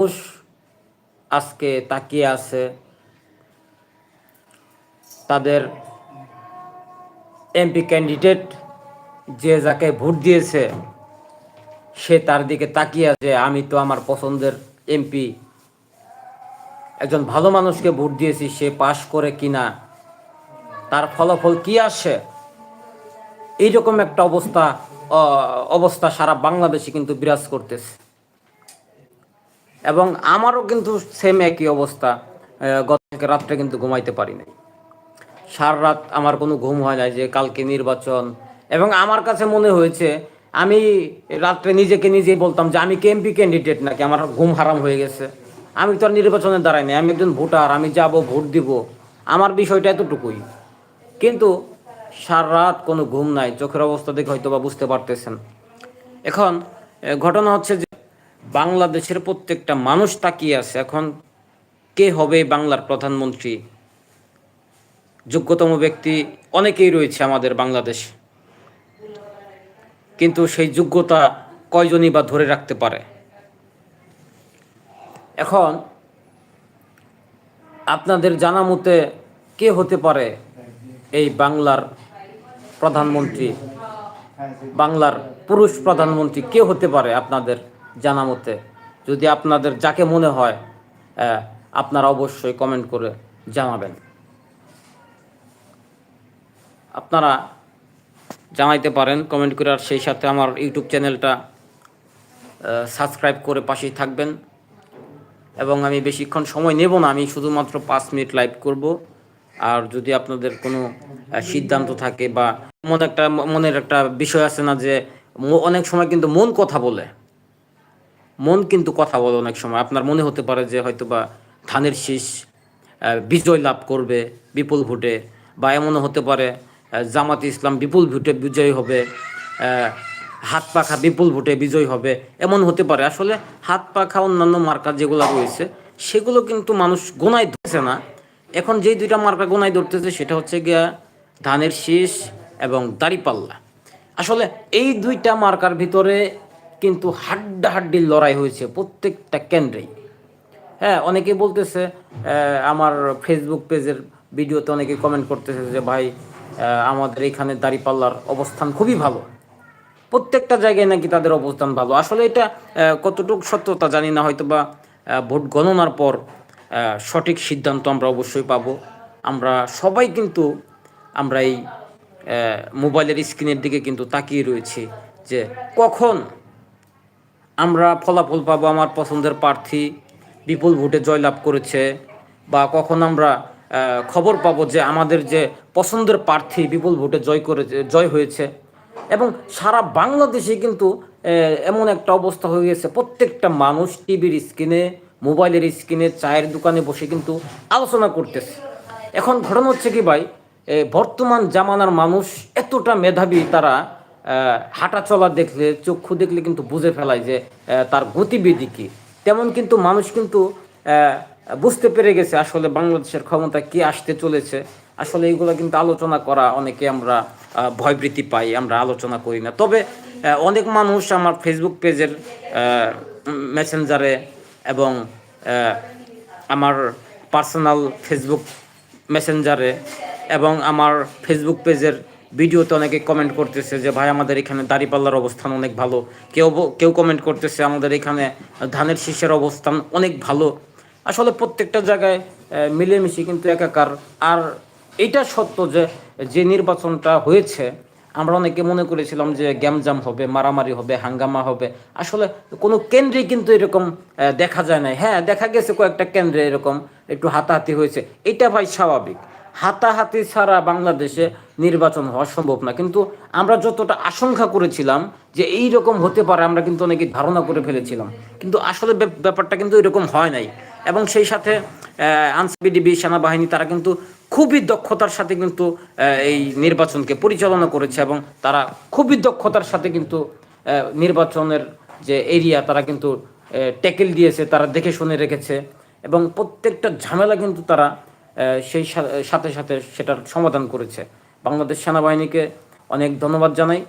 মানুষ আজকে তাকিয়ে আছে। তাদের এমপি ক্যান্ডিডেট যে যাকে ভোট দিয়েছে, সে তার দিকে তাকিয়ে আছে। আমি তো আমার পছন্দের এমপি। একজন ভালো মানুষকে ভোট দিয়েছি, সে পাশ করে কিনা, তার ফলাফল কি আসে? এইরকম একটা অবস্থা অবস্থা সারা বাংলাদেশে কিন্তু বিরাজ করতেছে। এবং আমারও কিন্তু সেম একই অবস্থা গতকালকে রাত্রে কিন্তু ঘুমাইতে পারি নাই। সারা রাত আমার কোনো ঘুম হয় নাই যে কালকে নির্বাচন। এবং আমার কাছে মনে হয়েছে, আমি রাত্রে নিজেকে নিজেই বলতাম যে আমি কেএমপি ক্যান্ডিডেট নাকি? আমার ঘুম হারাম হয়ে গেছে। আমি তো আর নির্বাচনে দাঁড়াই নাই, আমি একজন ভোটার, আমি যাব, ভোট দিব। আমার বিষয়টা এতটুকুই। কিন্তু সারা রাত কোনো ঘুম নাই, চোখের অবস্থা দেখে হয়তো বা বুঝতে পারতেছেন। এখন ঘটনা হচ্ছে যে বাংলাদেশের প্রত্যেকটা মানুষ তাকিয়ে আছে, এখন কে হবে বাংলার প্রধানমন্ত্রী? যোগ্যতম ব্যক্তি অনেকেই রয়েছে আমাদের বাংলাদেশে। কিন্তু সেই যোগ্যতা কয়জনই বা ধরে রাখতে পারে? এখন আপনাদের জানা মতে কে হতে পারে এই বাংলার প্রধানমন্ত্রী? বাংলার পুরুষ প্রধানমন্ত্রী কে হতে পারে আপনাদের? জানা মতে যদি আপনাদের যাকে মনে হয় আপনারা অবশ্যই কমেন্ট করে জানাবেন। আপনারা জানাইতে পারেন কমেন্ট করে, আর সেই সাথে আমার ইউটিউব চ্যানেলটা সাবস্ক্রাইব করে পাশেই থাকবেন। এবং আমি বেশিক্ষণ সময় নেব না, আমি শুধুমাত্র পাঁচ মিনিট লাইভ করব। আর যদি আপনাদের কোনো সিদ্ধান্ত থাকে বা মনে একটা, মনের একটা বিষয় আছে না যে অনেক সময় কিন্তু মন কথা বলে। মন কিন্তু কথা বলে অনেক সময়। আপনার মনে হতে পারে যে হয়তো বা ধানের শীষ বিজয় লাভ করবে, বিপুল ভোটে। বা এমনও হতে পারে জামাত ইসলাম বিপুল ভোটে বিজয়ী হবে হাত পাখা বিপুল ভোটে বিজয়ী হবে, এমন হতে পারে। আসলে হাত পাখা, অন্যান্য মার্কা যেগুলো রয়েছে, সেগুলো কিন্তু মানুষ গোনায় ধরছে না। এখন যেই দুইটা মার্কা গোনায় ধরতেছে, সেটা হচ্ছে গিয়া ধানের শীষ এবং দাড়িপাল্লা আসলে এই দুইটা মার্কার ভিতরে কিন্তু হাড্ডাহাড্ডির লড়াই হয়েছে প্রত্যেকটা কেন্দ্রেই। হ্যাঁ অনেকে বলতেছে আমার ফেসবুক পেজের ভিডিওতে অনেকে কমেন্ট করতেছে যে, ভাই আমাদের এখানে দাঁড়িপাল্লার অবস্থান খুবই ভালো। প্রত্যেকটা জায়গায় নাকি তাদের অবস্থান ভালো। আসলে এটা কতটুকু সত্যতা জানি না হয়তো বা ভোট গণনার পর সঠিক সিদ্ধান্ত আমরা অবশ্যই পাবো। আমরা সবাই কিন্তু, আমরা এই মোবাইলের স্ক্রিনের দিকে কিন্তু তাকিয়ে রয়েছি যে, কখন আমরা ফলাফল পাবো আমার পছন্দের প্রার্থী বিপুল ভোটে জয়লাভ করেছে বা কখন আমরা খবর পাবো যে আমাদের যে পছন্দের প্রার্থী বিপুল ভোটে জয় করেছে, জয় হয়েছে। এবং সারা বাংলাদেশে কিন্তু এমন একটা অবস্থা হয়ে গেছে, প্রত্যেকটা মানুষ টিভির স্ক্রিনে, মোবাইলের স্ক্রিনে, চায়ের দোকানে বসে কিন্তু আলোচনা করতেছে। এখন ঘটনা হচ্ছে কি ভাই বর্তমান জামানার মানুষ এতটা মেধাবী তারা হাঁটা চলা দেখলে, চক্ষু দেখলে কিন্তু বুঝে ফেলায় যে তার গতিবিধি কী। তেমন কিন্তু মানুষ কিন্তু বুঝতে পেরে গেছে আসলে বাংলাদেশের ক্ষমতা কি আসতে চলেছে। আসলে এইগুলো কিন্তু আলোচনা করা অনেকে আমরা ভয়ভীতি পাই, আমরা আলোচনা করি না। তবে অনেক মানুষ আমার ফেসবুক পেজের মেসেঞ্জারে এবং আমার পার্সোনাল ফেসবুক মেসেঞ্জারে এবং আমার ফেসবুক পেজের ভিডিওতে অনেকে কমেন্ট করতেছে যে, ভাই, আমাদের এখানে দাঁড়িপাল্লার অবস্থান অনেক ভালো। কেউ কেউ কমেন্ট করতেছে, আমাদের এখানে ধানের শীষের অবস্থান অনেক ভালো। আসলে প্রত্যেকটা জায়গায় মিলেমিশে কিন্তু একাকার। আর এটা সত্য যে যে নির্বাচনটা হয়েছে, আমরা অনেকে মনে করেছিলাম যে গ্যামজাম হবে, মারামারি হবে, হাঙ্গামা হবে। আসলে কোনো কেন্দ্রে কিন্তু এরকম দেখা যায় না হ্যাঁ দেখা গেছে কয়েকটা কেন্দ্রে এরকম একটু হাতাহাতি হয়েছে। এটা ভাই স্বাভাবিক। হাতাহাতি ছাড়া বাংলাদেশে নির্বাচন হওয়া সম্ভব না। কিন্তু আমরা যতটা আশঙ্কা করেছিলাম যে এই রকম হতে পারে, আমরা কিন্তু অনেকে ধারণা করে ফেলেছিলাম। কিন্তু আসলে ব্যাপারটা কিন্তু এরকম হয় নাই। এবং সেই সাথে আনসিবিডিবি সেনাবাহিনী, তারা কিন্তু খুবই দক্ষতার সাথে কিন্তু এই নির্বাচনকে পরিচালনা করেছে এবং তারা খুবই দক্ষতার সাথে কিন্তু নির্বাচনের যে এরিয়া, তারা কিন্তু ট্যাকেল দিয়েছে, তারা দেখে শুনে রেখেছে। এবং প্রত্যেকটা ঝামেলা কিন্তু তারা সেই সাথে সাথে সেটার সমাধান করেছে। বাংলাদেশ সেনাবাহিনীকে অনেক ধন্যবাদ জানাই।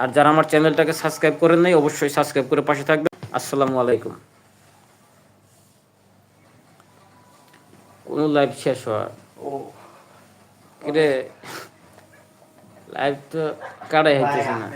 আর যারা আমার চ্যানেলটাকে সাবস্ক্রাইব করেন নাই অবশ্যই সাবস্ক্রাইব করে পাশে থাকবেন। আসসালামু আলাইকুম। কোন লাইভ শেষ হওয়া রে লাইভ তো কাটাই হইতেছে না।